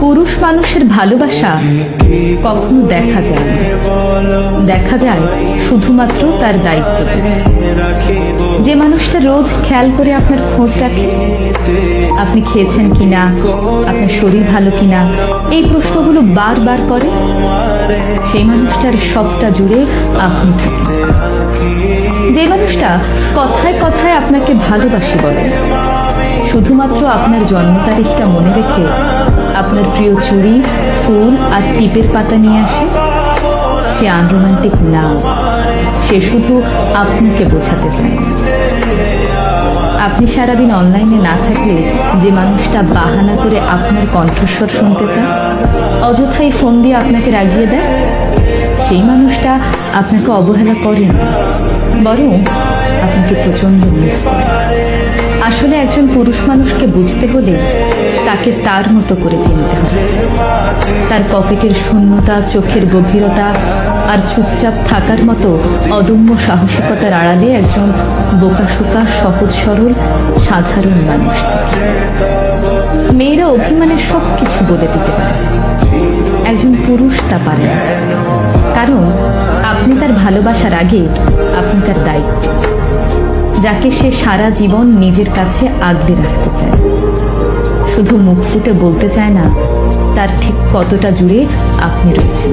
পুরুষ মানুষের ভালোবাসা কখনো দেখা যায় না। দেখা যায় শুধুমাত্র তার দায়িত্ব। যে মানুষটা রোজ খেয়াল করে আপনার খোঁজ রাখে, আপনি খেয়েছেন কিনা, আপনার শরীর ভালো কিনা, এই প্রশ্নগুলো বারবার করে, সেই মানুষটার সবটা জুড়ে আপনি যে মানুষটা কথায় কথায় আপনাকে ভালোবাসি বলে, শুধুমাত্র আপনার জন্ম তারিখটা মনে রেখে আপনার প্রিয় চুড়ি ফুল আর টিপের পাতা নিয়ে আসে। সে আনরোমান্টিক না সে শুধু আপনাকে বোঝাতে চায়। আপনি সারাদিন অনলাইনে না থাকলে যে মানুষটা বাহানা করে আপনার কণ্ঠস্বর শুনতে চান অযথাই ফোন দিয়ে আপনাকে রাগিয়ে দেয়, সেই মানুষটা আপনাকে অবহেলা করে না, বরং আপনাকে প্রচণ্ড মিস করে। আসলে একজন পুরুষ মানুষকে বুঝতে হলে তাকে তার মতো করে চিনতে হবে। তার পকেটের শূন্যতা, চোখের গভীরতা আর চুপচাপ থাকার মতো অদম্য সাহসিকতার আড়ালে একজন বোকাশোকা সহজ সরল, সাধারণ মানুষ। মেয়েরা অভিমানে সব কিছু বলে দিতে পারে। একজন পুরুষ তা পারে। কারণ আপনি তার ভালোবাসার আগে আপনি তার দায়িত্ব। যাকে সে সারা জীবন নিজের কাছে আগলে রাখতে চায়। শুধু মুখ ফুটে বলতে চায় না, তার ঠিক কতটা জুড়ে আপনি রয়েছেন।